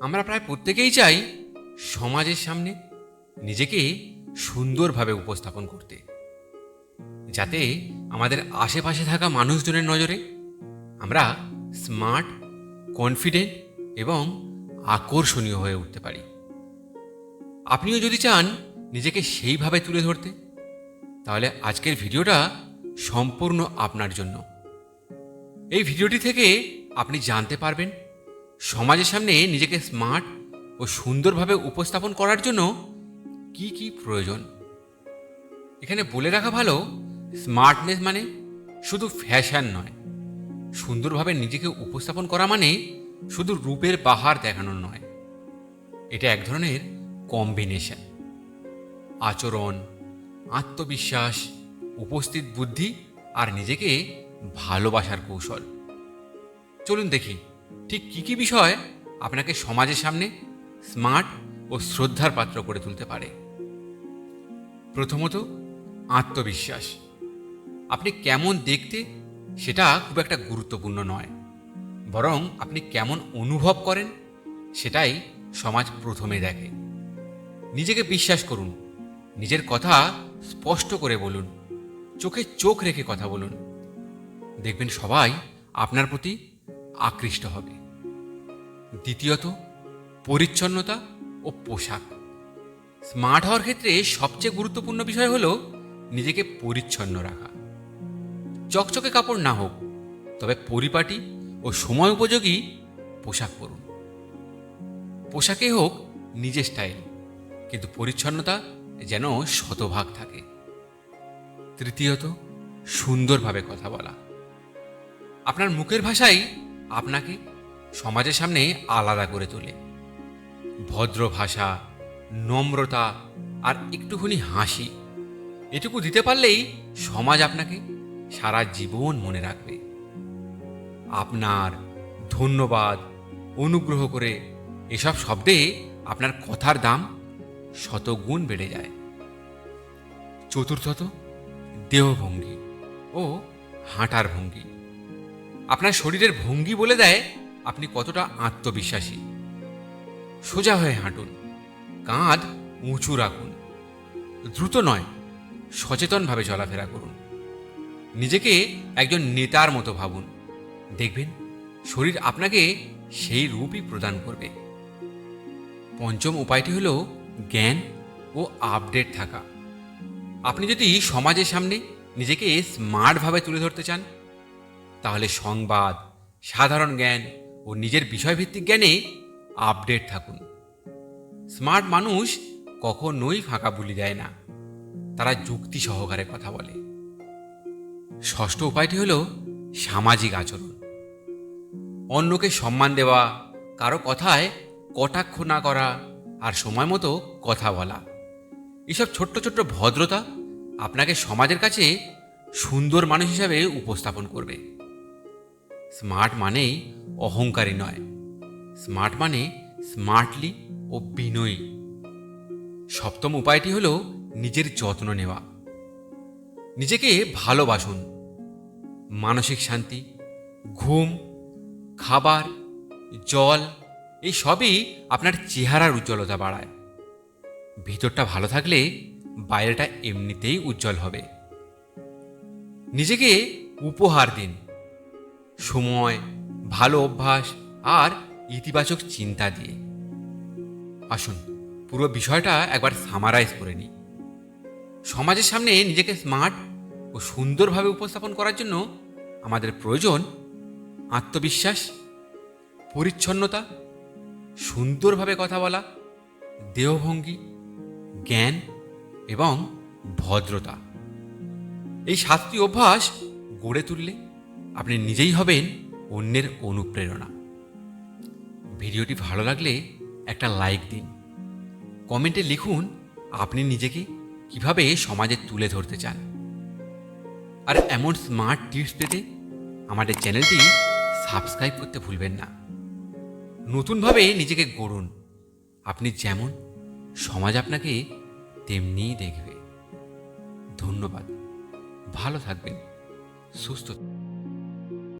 আমরা প্রায় প্রত্যেকেই চাই সমাজের সামনে নিজেকে সুন্দরভাবে উপস্থাপন করতে, যাতে আমাদের আশেপাশে থাকা মানুষজনের নজরে আমরা স্মার্ট, কনফিডেন্ট এবং আকর্ষণীয় হয়ে উঠতে পারি। আপনিও যদি চান নিজেকে সেইভাবে তুলে ধরতে, তাহলে আজকের ভিডিওটা সম্পূর্ণ আপনার জন্য। এই ভিডিওটি থেকে আপনি জানতে পারবেন সমাজের সামনে নিজেকে স্মার্ট ও সুন্দরভাবে উপস্থাপন করার জন্য কি কি প্রয়োজন? এখানে বলে রাখা ভালো স্মার্টনেস মানে শুধু ফ্যাশন নয়। সুন্দরভাবে নিজেকে উপস্থাপন করা মানে শুধু রূপের বাহার দেখানো নয়। এটা এক ধরনের কম্বিনেশন আচরণ, আত্মবিশ্বাস, উপস্থিত বুদ্ধি আর নিজেকে ভালোবাসার কৌশল। চলুন দেখি ঠিক কী কী বিষয় আপনাকে সমাজের সামনে স্মার্ট ও শ্রদ্ধার পাত্র করে তুলতে পারে? প্রথমত, আত্মবিশ্বাস। আপনি কেমন দেখতে সেটা খুব একটা গুরুত্বপূর্ণ নয়। বরং আপনি কেমন অনুভব করেন সেটাই সমাজ প্রথমে দেখে। নিজেকে বিশ্বাস করুন, নিজের কথা স্পষ্ট করে বলুন, চোখে চোখ রেখে কথা বলুন। দেখবেন সবাই আপনার প্রতি আকৃষ্ট হবে। দ্বিতীয়ত, পরিচ্ছন্নতা ও পোশাক। স্মার্ট হওয়ার ক্ষেত্রে সবচেয়ে গুরুত্বপূর্ণ বিষয় হলো নিজেকে পরিচ্ছন্ন রাখা। চকচকে কাপড় না হোক, তবে পরিপাটি ও সময় উপযোগী পোশাক পরুন। পোশাকে হোক নিজের স্টাইল, কিন্তু পরিচ্ছন্নতা যেন শতভাগ থাকে। তৃতীয়ত, সুন্দরভাবে কথা বলা। আপনার মুখের ভাষাই আপনাকে সমাজের সামনে আলাদা করে তোলে। ভদ্র ভাষা, নম্রতা আর একটুখানি হাসি, এটুকু দিতে পারলেই সমাজ আপনাকে সারা জীবন মনে রাখবে। আপনার ধন্যবাদ, অনুগ্রহ করে এসব শব্দে আপনার কথার দাম শতগুণ বেড়ে যায়। চতুর্থত, দেহভঙ্গি ও হাঁটার ভঙ্গি। আপনার শরীরের ভঙ্গি বলে দেয়, আপনি কতটা আত্মবিশ্বাসী। সোজা হয়ে হাঁটুন। কাঁধ উঁচু রাখুন। দ্রুত নয়, সচেতনভাবে চলাফেরা করুন। নিজেকে একজন নেতার মতো ভাবুন। দেখবেন, শরীর আপনাকে সেই রূপই প্রদান করবে। পঞ্চম উপায়টি হল জ্ঞান ও আপডেট থাকা। আপনি যদি সমাজের সামনে নিজেকে স্মার্টভাবে তুলে ধরতে চান তাহলে সংবাদ, সাধারণ জ্ঞান ও নিজের বিষয়ভিত্তিক জ্ঞানে আপডেট থাকুন। স্মার্ট মানুষ কখনোই ফাঁকা বুলি দেয় না। তারা যুক্তি সহকারে কথা বলে। ষষ্ঠ উপায়টি হল সামাজিক আচরণ। অন্যকে সম্মান দেওয়া, কারও কথায় কটাক্ষ না করা আর সময় মতো কথা বলা। এসব ছোট্ট ছোট্ট ভদ্রতা আপনাকে সমাজের কাছে সুন্দর মানুষ হিসাবে উপস্থাপন করবে। স্মার্ট মানেই অহংকারী নয়। স্মার্ট মানে স্মার্টলি ও বিনয়ী। সপ্তম উপায়টি হল নিজের যত্ন নেওয়া। নিজেকে ভালোবাসুন। মানসিক শান্তি, ঘুম, খাবার, জল, এই সবই আপনার চেহারার উজ্জ্বলতা বাড়ায়। ভিতরটা ভালো থাকলে বাইরেটা এমনিতেই উজ্জ্বল হবে। নিজেকে উপহার দিন। সময়, ভালো অভ্যাস আর ইতিবাচক চিন্তা দিয়ে। আসুন, পুরো বিষয়টা একবার সামারাইজ করে নিই। সমাজের সামনে নিজেকে স্মার্ট ও সুন্দরভাবে উপস্থাপন করার জন্য আমাদের প্রয়োজন আত্মবিশ্বাস, পরিচ্ছন্নতা, সুন্দরভাবে কথা বলা, দেহভঙ্গি, জ্ঞান এবং ভদ্রতা। এই সাতটি অভ্যাস গড়ে তুললে আপনি নিজেই হবেন অন্যের অনুপ্রেরণা। ভিডিওটি ভালো লাগলে একটা লাইক দিন। কমেন্টে লিখুন আপনি নিজেকে কীভাবে সমাজে তুলে ধরতে চান। আর এমন স্মার্ট টিপস পেতে আমাদের চ্যানেলটি সাবস্ক্রাইব করতে ভুলবেন না। নতুনভাবে নিজেকে গড়ুন। আপনি যেমন সমাজ আপনাকে তেমনিই দেখবে। ধন্যবাদ। ভালো থাকবেন। সুস্থ